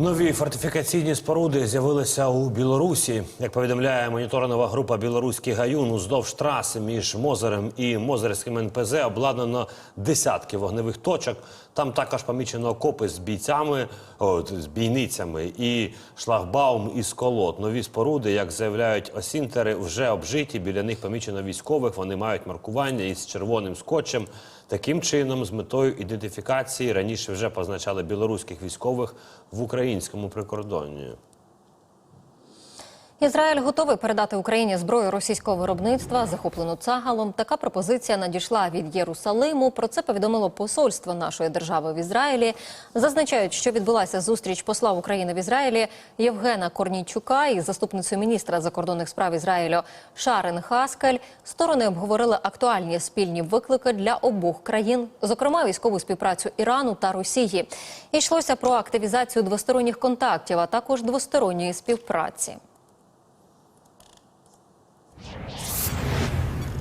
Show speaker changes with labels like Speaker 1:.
Speaker 1: Нові фортифікаційні споруди з'явилися у Білорусі. Як повідомляє моніторингова група Білоруський гаюн, уздовж траси між Мозерем і Мозерським НПЗ обладнано десятки вогневих точок. Там також помічено окопи з бійцями, о, з бійницями і шлагбаум із колод. Нові споруди, як заявляють осінтери, вже обжиті. Біля них помічено військових. Вони мають маркування із червоним скотчем. Таким чином, з метою ідентифікації раніше вже позначали білоруських військових в українському прикордонні.
Speaker 2: Ізраїль готовий передати Україні зброю російського виробництва, захоплену цагалом. Така пропозиція надійшла від Єрусалиму. Про це повідомило посольство нашої держави в Ізраїлі. Зазначають, що відбулася зустріч посла України в Ізраїлі Євгена Корнійчука із заступницею міністра закордонних справ Ізраїлю Шарен Хаскель. Сторони обговорили актуальні спільні виклики для обох країн, зокрема військову співпрацю Ірану та Росії. Йшлося про активізацію двосторонніх контактів, а також двосторонньої співпраці.